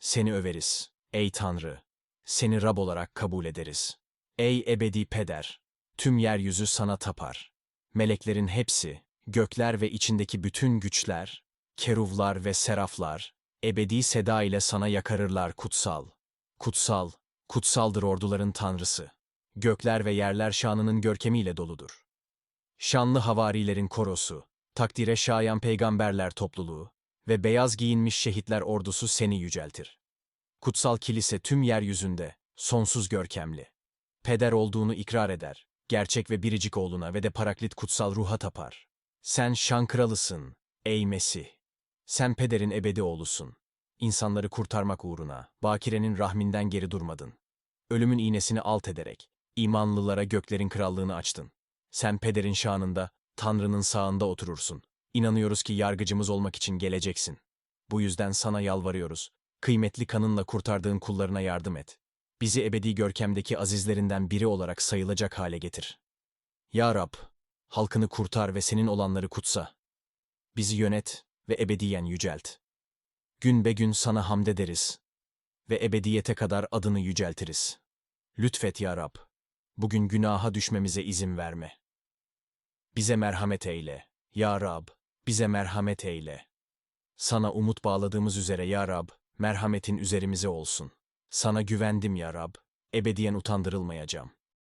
Seni överiz, ey Tanrı. Seni Rab olarak kabul ederiz. Ey ebedi peder, tüm yeryüzü sana tapar. Meleklerin hepsi, gökler ve içindeki bütün güçler, keruvlar ve seraflar, ebedi seda ile sana yakarırlar kutsal. Kutsal, kutsaldır orduların tanrısı. Gökler ve yerler şanının görkemiyle doludur. Şanlı havarilerin korosu, takdire şayan peygamberler topluluğu ve beyaz giyinmiş şehitler ordusu seni yüceltir. Kutsal kilise tüm yeryüzünde, sonsuz görkemli. Peder olduğunu ikrar eder, gerçek ve biricik oğluna ve de paraklit kutsal ruha tapar. Sen şan kralısın, ey Mesih. Sen pederin ebedi oğlusun. İnsanları kurtarmak uğruna, bakirenin rahminden geri durmadın. Ölümün iğnesini alt ederek, imanlılara göklerin krallığını açtın. Sen pederin şanında, Tanrı'nın sağında oturursun. İnanıyoruz ki yargıcımız olmak için geleceksin. Bu yüzden sana yalvarıyoruz. Kıymetli kanınla kurtardığın kullarına yardım et. Bizi ebedi görkemdeki azizlerinden biri olarak sayılacak hale getir. Ya Rab, halkını kurtar ve senin olanları kutsa. Bizi yönet ve ebediyen yücelt. Gün be gün sana hamd ederiz ve ebediyete kadar adını yüceltiriz. Lütfet ya Rab, bugün günaha düşmemize izin verme. Bize merhamet eyle, ya Rab, bize merhamet eyle. Sana umut bağladığımız üzere ya Rab, merhametin üzerimize olsun. Sana güvendim ya Rab, ebediyen utandırılmayacağım.